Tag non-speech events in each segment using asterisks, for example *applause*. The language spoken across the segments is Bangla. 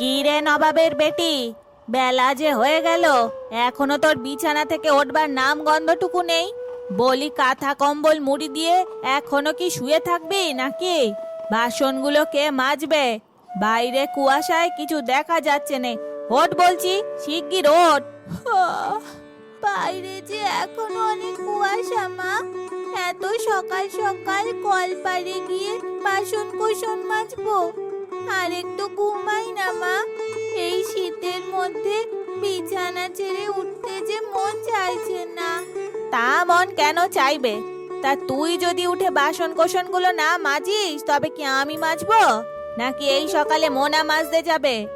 কি রে নবাবের বেটি? বেলা যে হয়ে গেল, এখনও তোর বিছানা থেকে ওঠবার নাম গন্ধটুকু নেই? বলি কাঁথা কম্বল মুড়ি দিয়ে এখনও কি শুয়ে থাকবি নাকি? বাসনগুলো কে মাজবে? বাইরে কুয়াশায় কিছু দেখা যাচ্ছে না। ওঠ বলছি, শিগগির ওঠ। বাইরে যে এখনও অনেক কুয়াশা মা। এত সকাল সকাল কল পাড়ে গিয়ে বাসন কোসন মাজবো। আর একটু ঘুমাই না মা। এই শীতের মধ্যে বিছানা ছেড়ে উঠতে যে মন চাইছে না। তা মন কেন চাইবে? তা তুই যদি উঠে বাসন কোসনগুলো না মাজিস তবে কি আমি মাজবো? নাকি এই সকালে মোনা মাজতে যাবে?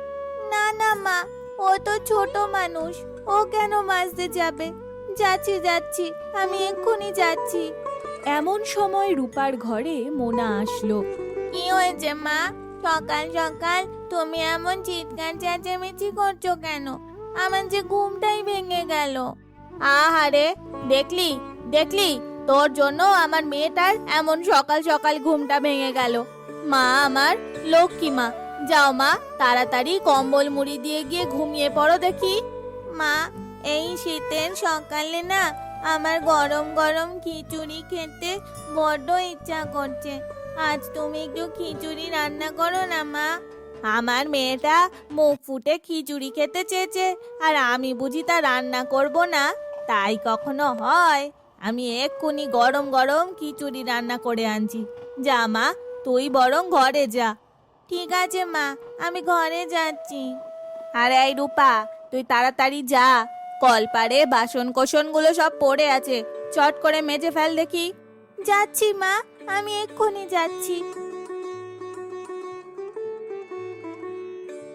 না না মা ও তো ছোট মানুষ ও কেন মাজতে যাবে? যাচ্ছি যাচ্ছি আমি এক্ষুনি যাচ্ছি। এমন সময় রূপার ঘরে মোনা আসলো। কি হয়েছে মা? সকাল সকাল তুমি এমন চিৎকার চেঁচামেচি করছ কেন? আমার যে ঘুমটাই ভেঙে গেল। আহারে, দেখলি দেখলি, তোর জন্য আমার মেয়েটার এমন সকাল সকাল ঘুমটা ভেঙে গেল। মা আমার, লক্ষ্মী মা, যাও মা, তাড়াতাড়ি কম্বল মুড়ি দিয়ে গিয়ে ঘুমিয়ে পড়ো দেখি। মা, এই শীতের সকালে না আমার গরম গরম খিচুড়ি খেতে বড্ড ইচ্ছা করছে। আজ তুমি একটু খিচুড়ি রান্না করো না, মা। আমার মেয়েটা মুখ ফুটে খিচুড়ি খেতে চেয়েছে, আর আমি বুঝি তা রান্না করব না। তাই কখনো হয়, আমি এক্ষুনি গরম গরম খিচুড়ি রান্না করে আনছি। যা, মা, তুই বরং ঘরে যা। ঠিক আছে, মা, আমি ঘরে যাচ্ছি। আরে এই রূপা, তুই তাড়াতাড়ি যা। কলপারে বাসন কোসনগুলো সব পড়ে আছে। চট করে মেজে ফেল দেখি। যাচ্ছি, মা। আমি এক্ষুনি যাচ্ছি।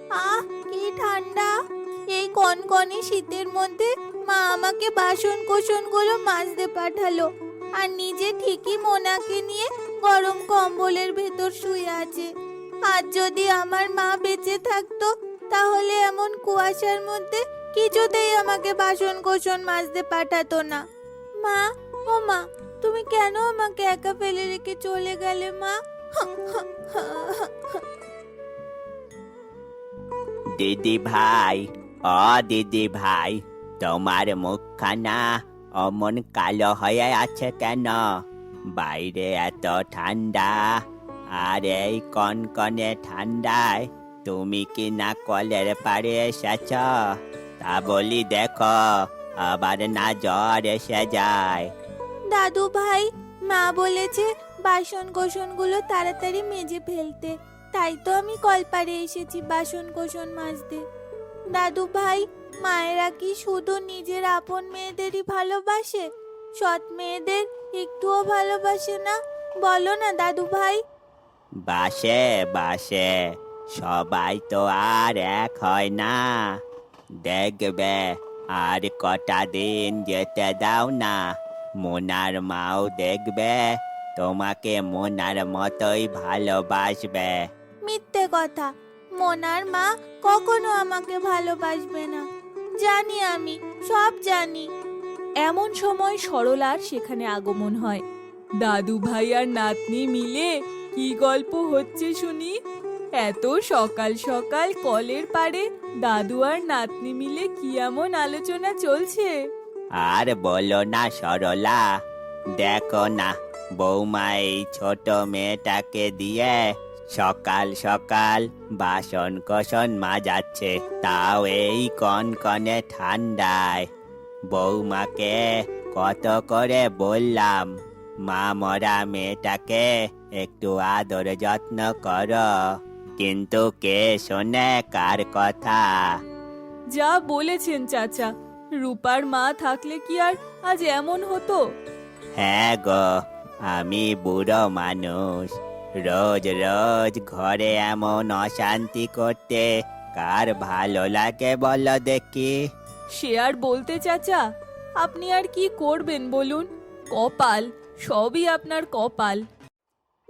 আহ, কি ঠান্ডা। এই কনকনে শীতের মধ্যে মা আমাকে বাসন কোসনগুলো মাজতে পাঠালো। আর নিজে ঠিকই মোনাকে নিয়ে গরম কম্বলের ভেতর শুয়ে আছে। আর যদি আমার মা বেঁচে থাকতো, তাহলে এমন কুয়াশার মধ্যে কিছুতেই আমাকে বাসন কোসন মাজতে পাঠাতো না। মা, ও মা তুমি কেন আমাকে একা ফেলে রেখে চলে গেলে, মা? দিদি ভাই ও দিদি ভাই, তোমার মুখখানা অমন কালো হয়ে আছে কেন? বাইরে এত ঠান্ডা, আর এই কনকনে ঠান্ডায় তুমি কি না কলের পাড়ে এসেছ? তা বলি দেখো, আবার না জ্বর এসে যায়। দাদু ভাই মা বলেছে বাসন কোসনগুলো তাড়াতাড়ি মেজে ফেলতে। তাই তো আমি কলপারে এসেছি বাসন কোসন মাজতে। দাদু ভাই মায়েরা কি শুধু নিজের আপন মেয়েদেরই ভালোবাসে? সৎ মেয়েদের একটুও ভালোবাসে না? বলো না দাদু ভাই বাসে বাসে, সবাই তো আর এক হয় না। দেখবে আর কটা দিন যেতে দাও না। মোনার মাও দেখবে তোমাকে মোনার মতোই ভালোবাসবে। মিথ্যে কথা মোনার মা কখনো আমাকে ভালোবাসবে না। জানি আমি সব জানি। এমন সময় সরলার সেখানে আগমন হয়। দাদু ভাই আর নাতনি মিলে কি গল্প হচ্ছে শুনি? এত সকাল সকাল কলের পাড়ে দাদু আর নাতনি মিলে কি এমন আলোচনা চলছে? আর বলো না সরলা, দেখো না বৌমা এই ছোট মেয়েটাকে দিয়ে সকাল সকাল বাসন কোসন মাজাচ্ছে, তাও এই কনকনে ঠান্ডায়। বৌমাকে কত করে বললাম, মা মরা মেয়েটাকে একটু আদর যত্ন করো, কিন্তু কে শোনে কার কথা? যা বলেছেন চাচা রূপার মা থাকলে কি আর আজ এমন হতো? হ্যাঁ গো আমি বুড়ো মানুষ। রোজ রোজ ঘরে এমন অশান্তি করতে কার ভালো লাগে বলো দেখি? সে আর বলতে চাচা আপনি আর কি করবেন বলুন? কপাল সবই আপনার কপাল।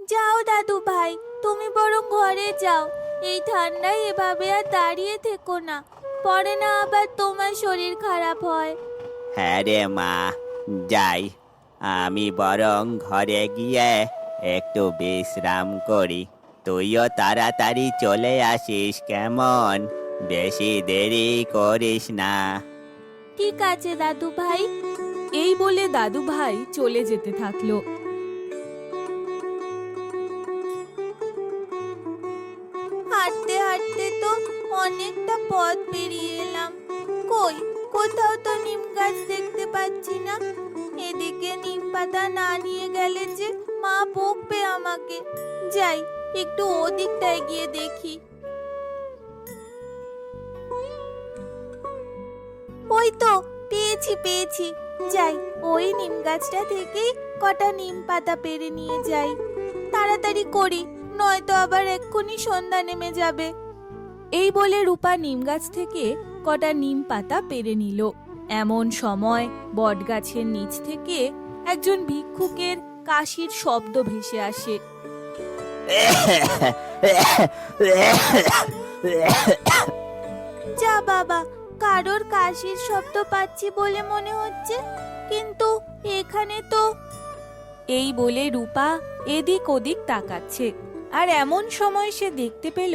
যাও দাদু ভাই তুমি বরং ঘরে যাও। এই ঠান্ডায় এভাবে আর দাঁড়িয়ে থেকো না। পরে না আবার তোমার শরীর খারাপ হয়? হ্যাঁ রে মা যাই। আমি বরং ঘরে গিয়ে একটু বিশ্রাম করি। তুইও তাড়াতাড়ি চলে আসিস কেমন? বেশি দেরি করিস না। ঠিক আছে দাদু ভাই এই বলে দাদু ভাই চলে যেতে থাকল। পথ পেরিয়ে এলাম। কই? কোথাও তো নিম গাছ দেখতে পাচ্ছি না। এদিকে নিম পাতা না নিয়ে গেলে যে মা বকবে আমাকে। যাই, একটু ওদিকটায় গিয়ে দেখি। ওই তো, পেয়েছি পেয়েছি। যাই, ওই নিম গাছটা থেকেই কটা নিম পাতা পেরে নিয়ে যাই। তাড়াতাড়ি করি, নয়তো আবার এক্ষুনি সন্ধ্যা নেমে যাবে। এই বলে রূপা নিম গাছ থেকে কটা নিম পাতা পেরে নিল। এমন সময় বটগাছের নিচ থেকে একজন ভিক্ষুকের কাশির শব্দ ভেসে আসে। যা বাবা, কারোর কাশির শব্দ পাচ্ছি বলে মনে হচ্ছে, কিন্তু এখানে তো এই বলে রূপা এদিক ওদিক তাকাচ্ছে। আর এমন সময় সে দেখতে পেল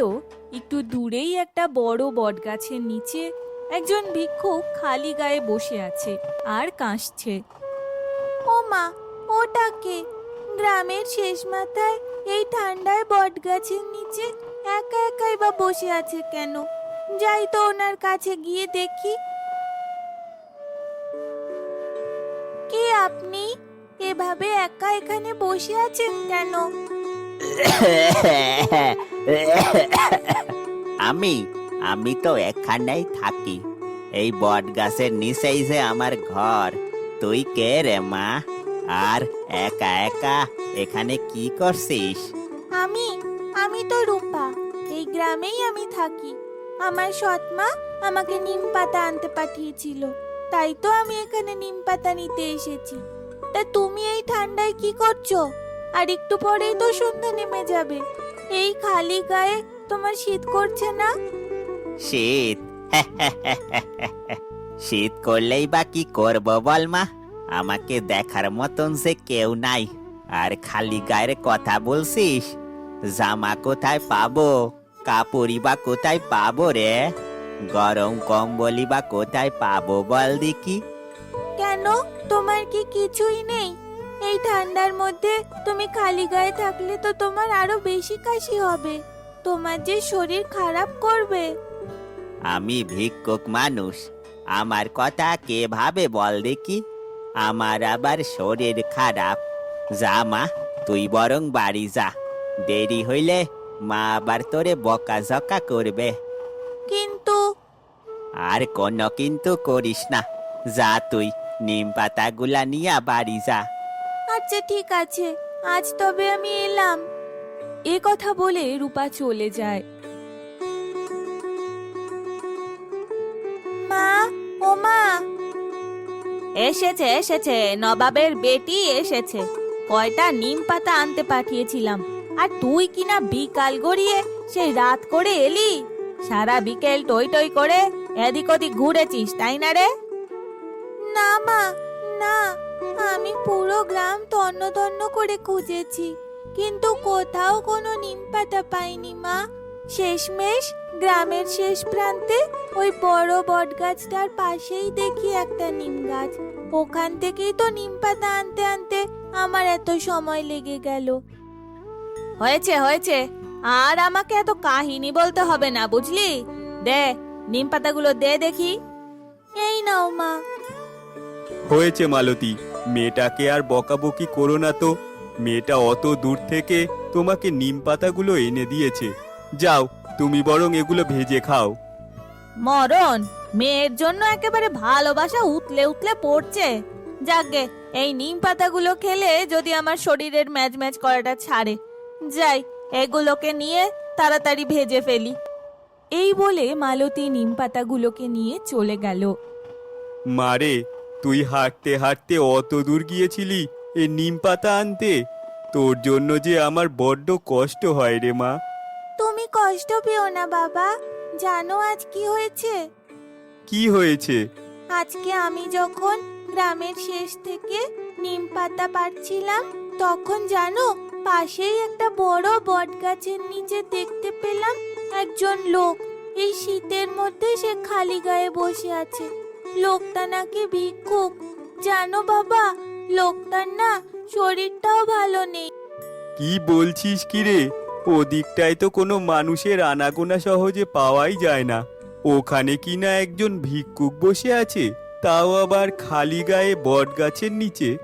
একটু দূরেই একটা বড় বটগাছের নিচে একজন ভিক্ষুক খালি গায়ে বসে আছে আর কাশছে ও মা ওটাকে গ্রামের শেষ মাথায় এই ঠান্ডায় বট গাছের নিচে একা একাই বা বসে আছে কেন? যাই তো ওনার কাছে গিয়ে দেখি। কে আপনি? এভাবে একা এখানে বসে আছেন কেন? আমি আমি তো এখানেই থাকি। এই বট গাছের নিচেই যে আমার ঘর। তুই কে রে, মা? আর একা একা এখানে কি করছিস? আমি আমি তো রূপা। এই গ্রামেই আমি থাকি। আমার সৎমা আমাকে নিম পাতা আনতে পাঠিয়েছিল। তাই তো আমি এখানে নিম পাতা নিতে এসেছি। তা তুমি এই ঠান্ডায় কি করছ? আর একটু পরেই তো সন্ধ্যা নেমে যাবে। এই খালি গায়ে তোমার শীত করছে না? শীত? *laughs* শীত করলেই বা কি করব বল মা? আমাকে দেখার মতন যে কেউ নাই। আর খালি গায়ের কথা বলছিস? জামা কোথায় পাবো? কাপড়ই বা কোথায় পাবো রে? গরম কম্বলই বা কোথায় পাবো বল দেখি। কেন? তোমার কি কিছুই নেই? এই ঠান্ডার মধ্যে তুমি খালি গায়ে থাকলে তো তোমার আরও বেশি কাশি হবে। তোমার যে শরীর খারাপ করবে। আমি ভিক্ষুক মানুষ। আমার কথা কে ভাবে বল দেখি? আমার আবার শরীর খারাপ। যা মা তুই বরং বাড়ি যা। দেরি হইলে মা আবার তোরে বকাঝকা করবে। কিন্তু আর কোনো কিন্তু করিস না। যা তুই নিম পাতাগুলা নিয়া বাড়ি যা। আচ্ছা ঠিক আছে। আজ তবে আমি এলাম। এ কথা বলে রূপা চলে যায়। মা, ও মা। এসেছে এসেছে। নবাবের বেটি এসেছে। কয়টা নিম পাতা আনতে পাঠিয়েছিলাম। আর তুই কিনা বিকাল গড়িয়ে সেই রাত করে এলি? সারা বিকেল টই টই করে এদিক ওদিক ঘুরেছিস, তাই না রে? না মা, না। আমি পুরো গ্রাম তন্ন তন্ন করে খুঁজেছি কিন্তু কোথাও কোনো নিম পাতা পাইনি মা। শেষমেশ গ্রামের শেষ প্রান্তে ওই বড় বট গাছটার পাশেই দেখি একটা নিম গাছ। ওখান থেকেই তো নিম পাতা আনতে আনতে আমার এত সময় লেগে গেল। হয়েছে হয়েছে। আর আমাকে এত কাহিনী বলতে হবে না বুঝলি? দে নিম পাতাগুলো দে দেখি। এই নাও মা। হয়েছে মালতী। মেয়েটাকে আর বকাবকি করো না তো। মেয়েটা অত দূর থেকে তোমাকে নিম পাতাগুলো এনে দিয়েছে। যাও তুমি বরং এগুলো ভেজে খাও। মরণ মেয়ের জন্য একেবারে ভালোবাসা উতলে উতলে পড়ছে। যাকে এই নিম পাতাগুলো খেলে যদি আমার শরীরের ম্যাজ ম্যাজ করাটা ছাড়ে। যাই এগুলোকে নিয়ে তাড়াতাড়ি ভেজে ফেলি। এই বলে মালতী নিম পাতাগুলোকে নিয়ে চলে গেল। মারে তুই হাঁটতে হাঁটতে অত দূর গিয়েছিলি এ নিম পাতা আনতে। তোর জন্য যে আমার বড্ড কষ্ট হয় রে মা। তুমি কষ্ট পেও না বাবা। জানো আজ কি হয়েছে? কি হয়েছে? আজকে আমি যখন গ্রামের শেষ থেকে নিম পাতা পাড়ছিলাম তখন জানো পাশেই একটা বড় বট গাছের নিচে দেখতে পেলাম একজন লোক। এই শীতের মধ্যে সে খালি গায়ে বসে আছে। লোকটা নাকি ভিক্ষুক। জানো বাবা লোকটার না শরীরটাও ভালো নেই। কি বলছিস কি রে? ওদিকটায় তো কোনো মানুষের আনাগোনা সহজে পাওয়াই যায় না। ওখানে কি না একজন ভিক্ষুক বসে আছে? তাও আবার খালি গায়ে বট গাছের নিচে।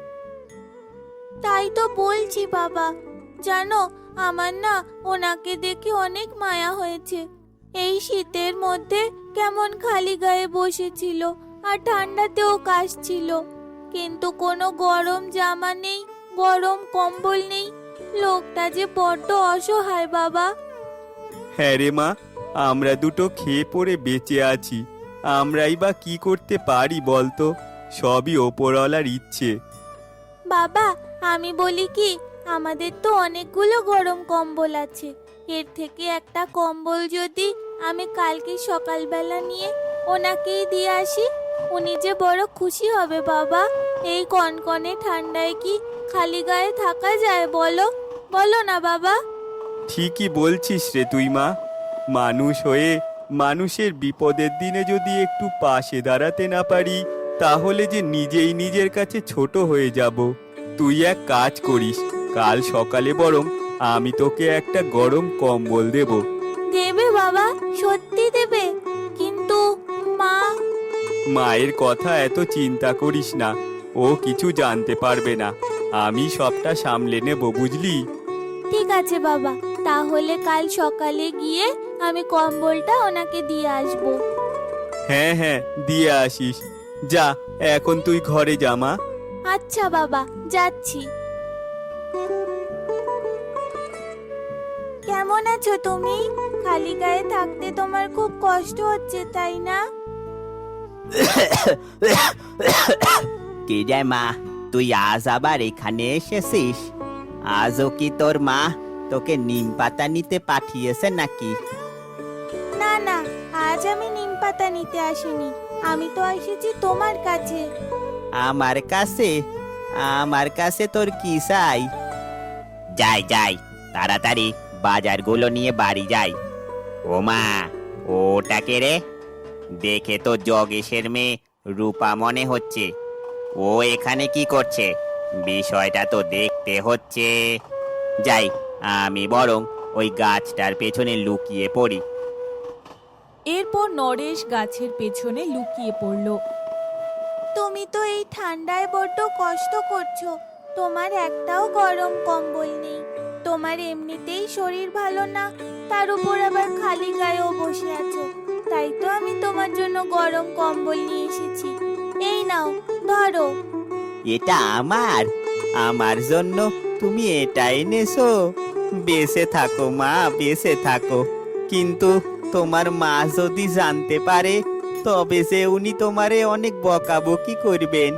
তাই তো বলছি বাবা। জানো আমার না ওনাকে দেখে অনেক মায়া হয়েছে। এই শীতের মধ্যে কেমন খালি গায়ে বসেছিল। আর ঠান্ডাতেও কাশছিল কিন্তু কোনো গরম জামা নেই গরম কম্বল নেই। লোকটা যে বড্ড অসহায় বাবা। হ্যাঁ রে মা আমরা দুটো খেয়ে পড়ে বেঁচে আছি। আমরাই বা কি করতে পারি বলতো? সবই ওপরওয়ালার ইচ্ছে। বাবা আমি বলি কি আমাদের তো অনেকগুলো গরম কম্বল আছে। এর থেকে একটা কম্বল যদি আমি কালকে সকালবেলা নিয়ে ওনাকেই দিয়ে আসি উনি যে বড় খুশি হবে বাবা। এই কনকনে ঠান্ডায় কি খালি গায়ে থাকা যায় বলো? বলো না বাবা। ঠিকই বলছিস রে তুই মা। মানুষ হয়ে মানুষের বিপদের দিনে যদি একটু পাশে দাঁড়াতে না পারি তাহলে যে নিজেই নিজের কাছে ছোট হয়ে যাব। তুই এক কাজ করিস কাল সকালে বরং আমি তোকে একটা গরম কম্বল দেব। দেবে বাবা। সত্যি দেবে। মায়ের কথা এত চিন্তা করিস না। ও কিছু জানতে পারবে না। আমি সবটা সামলে নেব বুঝলি? ঠিক আছে বাবা তাহলে কাল সকালে গিয়ে আমি কম্বলটা ওনাকে দিয়ে আসব। হ্যাঁ হ্যাঁ দিয়ে আসিস। যা এখন তুই ঘরে যা মা। আচ্ছা বাবা যাচ্ছি। কেমন আছো তুমি? খালি গায়ে থাকতে তোমার খুব কষ্ট হচ্ছে তাই না? কি রে মা তুই আজ আবার এখানে এসেছিস আজও কি তোর মা তোকে নিম পাতা নিতে পাঠিয়েছে নাকি না না আজ আমি নিম পাতা নিতে আসিনি আমি তো এসেছি তোমার কাছে আমার কাছে আমার কাছে তোর কি চাই যাই যাই তাড়াতাড়ি বাজারগুলো নিয়ে বাড়ি যাই ও মা ওটাকে রে দেখে তো জগেশের মেয়ে রূপা মনে হচ্ছে। ও এখানে কি করছে? বিষয়টা তো দেখতে হচ্ছে। যাই আমি বরং ওই গাছটার পেছনে লুকিয়ে পড়ি। এরপর নরেশ গাছের পেছনে লুকিয়ে পড়ল। তুমি তো এই ঠান্ডায় বড্ড কষ্ট করছ। তোমার একটাও গরম কম্বল নেই। তোমার এমনিতেই শরীর ভালো না তার উপর আবার খালি গায়েও বসে আছো। তাই তো আমি তোমার জন্য গরম কম্বল নিয়ে এসেছি। এই নাও ধরো। এটা আমার। আমার জন্য তুমি এটা এনেছো। বেঁচে থাকো মা বেঁচে থাকো। কিন্তু তোমার মা যদি জানতে পারে তবে যে উনি তোমারে অনেক বকাবকি করবেন।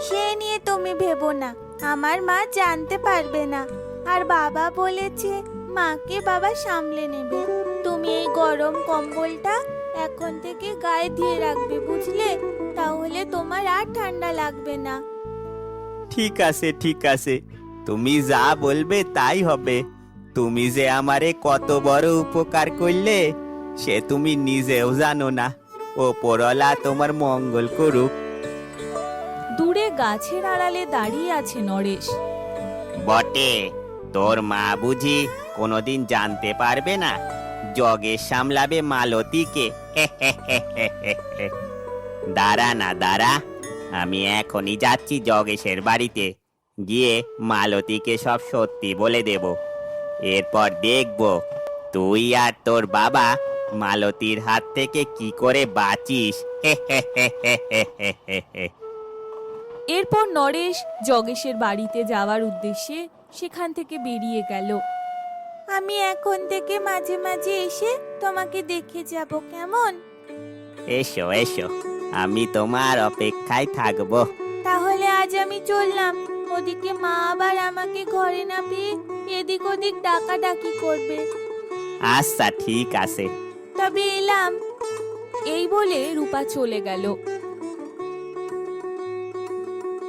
সে নিয়ে তুমি ভেবো না। আমার মা জানতে পারবে না। আর বাবা বলেছে মাকে বাবা সামলে নেবে। তুমি এই গরম কম্বলটা এখন থেকে গায়ে দিয়ে রাখবে বুঝলে? তাহলে তোমার আর ঠান্ডা লাগবে না। ঠিক আছে ঠিক আছে। তুমি যা বলবে তাই হবে। তুমি যে আমারে কত বড় উপকার করলে সে তুমি নিজেও জানো না। ওপরওয়ালা তোমার মঙ্গল করুক। দূরে গাছের আড়ালে দাঁড়িয়ে আছে নরেশ। বটে তোর মা বুঝি কোনোদিন জানতে পারবে না জগের সামলাবে মালতীকে। দাঁড়া না, দাঁড়া। আমি এখনই যাচ্ছি জগেশের বাড়িতে। গিয়ে মালতীকে সব সত্যি বলে দেব। এরপর দেখব তুই আর তোর বাবা মালতীর হাত থেকে কি করে বাঁচিস। এরপর নরেশ জগেশের বাড়িতে যাওয়ার উদ্দেশ্যে সেখান থেকে বেরিয়ে গেল। আমি এখন থেকে মাঝে মাঝে এসে তোমাকে দেখে যাব কেমন? এসো এসো। আমি তোমার অপেক্ষায় থাকব। তাহলে আজ আমি চললাম। ওদিকে মা আবার আমাকে ঘরে না পেয়ে এদিক ওদিক ডাকাডাকি করবে। আচ্ছা ঠিক আছে। তবে এলাম। এই বলে রূপা চলে গেল।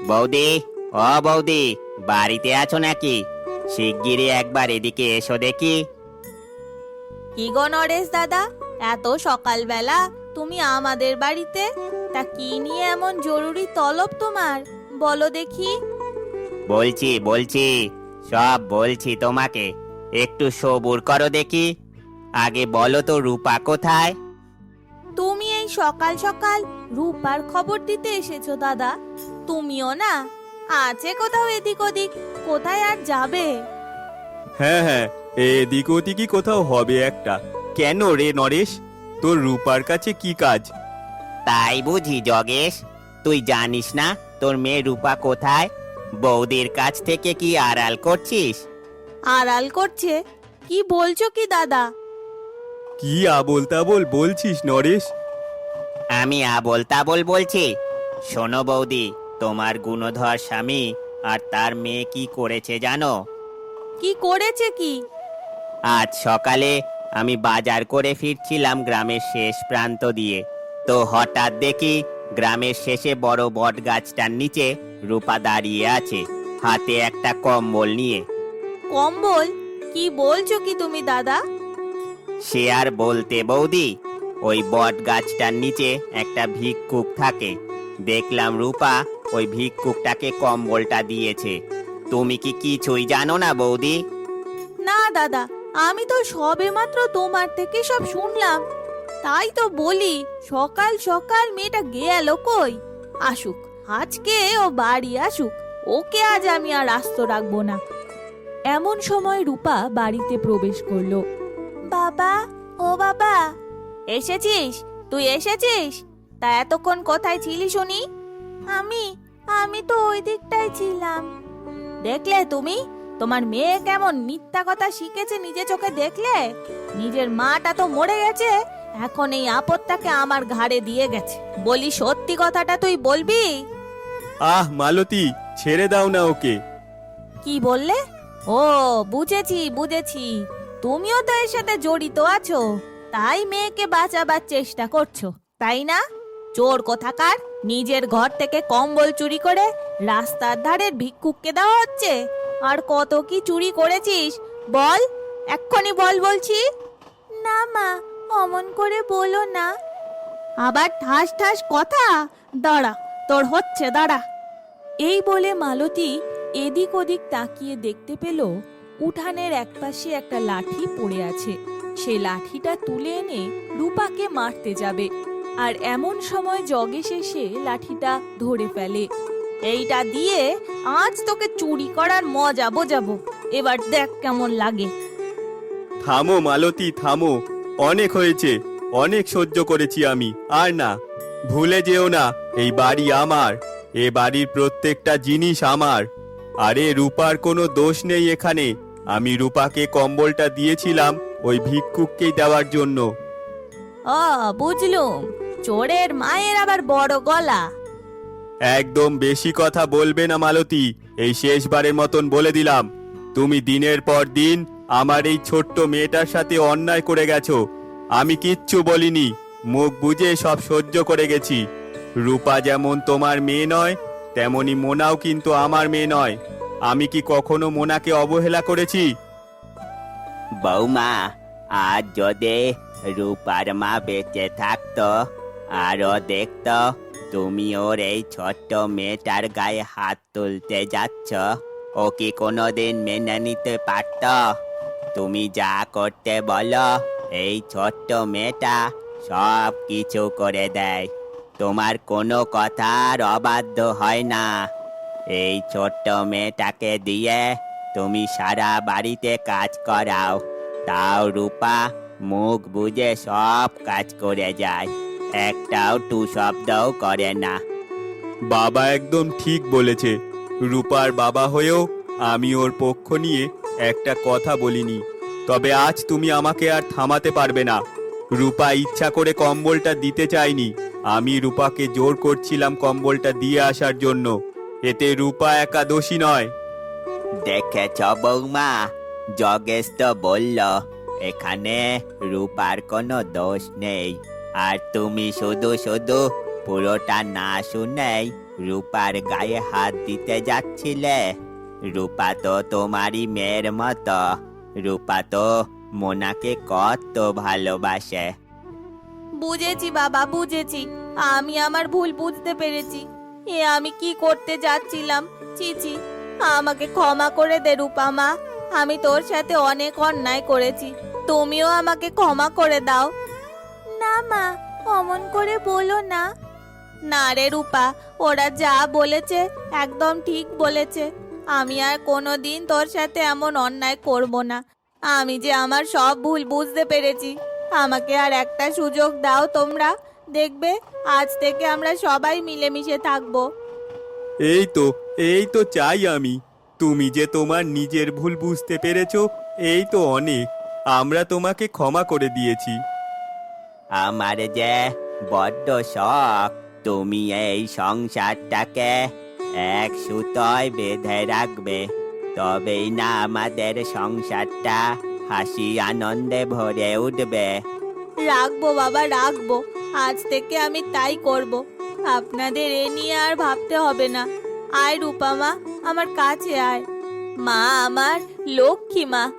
বৌদি ও বৌদি বাড়িতে আছো নাকি? শিগগিরই একবার এদিকে এসো দেখি। কি গো নরেশ দাদা? এত সকালবেলা তুমি আমাদের বাড়িতে? তা কি নিয়ে এমন জরুরি তলব তোমার? বলো দেখি। বলছি বলছি সব বলছি তোমাকে। একটু সবুর করো দেখি। আগে বলো তো রূপা কোথায়? তুমি এই সকাল সকাল রূপার খবর দিতে এসেছ দাদা। তুমিও না আছে কোথাও এদিক ওদিক? কোথায় আর যাবে? হ্যাঁ হ্যাঁ এদিক ওদিকই কোথাও হবে একটা। কেন রে নরেশ? তোর রূপার কাছে কি কাজ? তাই বুঝি জগেশ। তুই জানিস না তোর মেয়ে রূপা কোথায়? বৌদির কাছ থেকে কি আড়াল করছিস? আড়াল করছে? কি বলছো কি দাদা? কি আবোল তাবোল বলছিস নরেশ? আমি আবল তাবল বলছি। শোনো বৌদি তোমার গুণধর স্বামী আর তার মেয়ে কি করেছে জানো? কি করেছে কি? আজ সকালে আমি বাজার করে ফিরছিলাম গ্রামের শেষ প্রান্ত দিয়ে। তো হঠাৎ দেখি গ্রামের শেষে বড় বট গাছটার নিচে রূপা দাঁড়িয়ে আছে হাতে একটা কম্বল নিয়ে। কম্বল? কি বলছো কি তুমি দাদা? সে আর বলতে বৌদি ওই বট গাছটার নিচে একটা ভিক্ষুক থাকে। দেখলাম রূপা ওই ভিক্ষুকটাকে কম্বলটা দিয়েছে। তুমি কি কিছুই জানো না বৌদি? না দাদা আমি তো সবে মাত্র তোমার থেকে সব শুনলাম। তাই তো বলি সকাল সকাল মেয়েটা গেল কই? আসুক আজকে ও বাড়ি আসুক ওকে আজ আমি আর আস্ত রাখব না। এমন সময় রূপা বাড়িতে প্রবেশ করল। বাবা ও বাবা। এসেছিস? তুই এসেছিস? তা এতক্ষণ কোথায় ছিলি শুনি? আমি আমি তো ওই দিকটাই ছিলাম। দেখলে তুমি? তোমার মেয়ে কেমন মিথ্যা কথা শিখেছে নিজে চোখে দেখলে? নিজের মাটা তো মরে গেছে এখন এই আপদটাকে আমার ঘাড়ে দিয়ে গেছে। বলি সত্যি কথাটা তুই বলবি? আহ মালতী ছেড়ে দাও না ওকে। কি বললে? ও বুঝেছি বুঝেছি। তুমিও তো এর সাথে জড়িত আছো। তাই মেয়েকে বাঁচাবার চেষ্টা করছ তাই না? চোর কোথাকার? নিজের ঘর থেকে কম্বল চুরি করে রাস্তার ধারের ভিক্ষুককে দেওয়া হচ্ছে। আর কত কি চুরি করেছিস? বল এক্ষুনি বল বলছি। না মা অমন করে বলো না। আবার ঠাস ঠাস কথা? দাঁড়া তোর হচ্ছে দাঁড়া। এই বলে মালতী এদিক ওদিক তাকিয়ে দেখতে পেল উঠানের একপাশে একটা লাঠি পড়ে আছে। সে লাঠিটা তুলে এনে রূপাকে মারতে যাবে। আর এমন সময় জগেশ এসে লাঠিটা ধরে ফেলে। এইটা দিয়ে আজ তোকে চুরি করার মজা বোঝাবো। এবার দেখ কেমন লাগে। থামো মালতী থামো। অনেক হয়েছে অনেক সহ্য করেছি আমি। আর না ভুলে যেও না এই বাড়ি আমার। এ বাড়ির প্রত্যেকটা জিনিস আমার। আরে রূপার কোনো দোষ নেই এখানে। আমি রূপাকে কম্বলটা দিয়েছিলাম ওই ভিক্ষুককেই দেওয়ার জন্য। ও বুঝলুম। চোরের মায়ের আবার বড় গলা। একদম বেশি কথা বলবে না মালতী এই শেষবারের মতন বলে দিলাম। তুমি দিনের পর দিন আমার এই ছোট্ট মেয়েটার সাথে অন্যায় করে গেছো। আমি কিচ্ছু বলিনি মুখ বুঝে সব সহ্য করে গেছি। রূপা যেমন তোমার মেয়ে নয় তেমনি মোনাও কিন্তু আমার মেয়ে নয়। আমি কি কখনো মোনাকে অবহেলা করেছি? বৌমা আজ যদি রূপার মা বেঁচে থাকতো আরও দেখতো, তুমি ওর এই ছোট্ট মেয়েটার গায়ে হাত তুলতে যাচ্ছ, ও কি কোনোদিন মেনে নিতে পারত? তুমি যা করতে বলো, এই ছোট্ট মেয়েটা সব কিছু করে দেয়। তোমার কোনো কথার অবাধ্য হয় না। এই ছোট্ট মেয়েটাকে দিয়ে তুমি সারা বাড়িতে কাজ করাও। তাও রূপা মুখ বুঝে সব কাজ করে যায়। একটাও টু শব্দও করে না। বাবা একদম ঠিক বলেছে। রূপার বাবা হয়েও আমি ওর পক্ষ নিয়ে একটা কথা বলিনি। তবে আজ তুমি আমাকে আর থামাতে পারবে না। রূপা ইচ্ছা করে কম্বলটা দিতে চাইনি আমি রূপাকে জোর করছিলাম কম্বলটা দিয়ে আসার জন্য। এতে রূপা একা দোষী নয়। দেখেছ বৌমা জগেশ তো বলল এখানে রূপার কোনো দোষ নেই। আর তুমি শুধু শুধু পুরোটা না শুনেই রূপার গায়ে হাত দিতে যাচ্ছিলে। রূপা তো তোমারই মেয়ের মতো। রূপা তো মোনাকে কত ভালোবাসে। বুঝেছি বাবা, বুঝেছি। আমি আমার ভুল বুঝতে পেরেছি। এ আমি কি করতে যাচ্ছিলাম? চিচি আমাকে ক্ষমা করে দে রূপা মা। আমি তোর সাথে অনেক অন্যায় করেছি। তুমিও আমাকে ক্ষমা করে দাও। না, মা, অমন করে বলো না। না রে রূপা, ওরা যা বলেছে একদম ঠিক বলেছে। আমি আর কোনো দিন তোর সাথে এমন অন্যায় করব না। আমি যে আমার সব ভুল বুঝতে পেরেছি, আমাকে আর একটা সুযোগ দাও তোমরা। দেখবে, আজ থেকে আমরা সবাই মিলেমিশে থাকব। এই তো এই তো চাই আমি। তুমি যে তোমার নিজের ভুল বুঝতে পেরেছ, এই তো অনেক। আমরা তোমাকে ক্ষমা করে দিয়েছি। আমার যে বড্ড শখ। তুমি এই সংসারটাকে এক সুতোয় বেঁধে রাখবে। তবেই না আমাদের সংসারটা হাসি আনন্দে ভরে উঠবে। রাখব বাবা, রাখব। আজ থেকে আমি তাই করব। আপনাদের এ নিয়ে আর ভাবতে হবে না। আয় রূপা মা, আমার কাছে আয়। মা আমার লক্ষ্মী মা।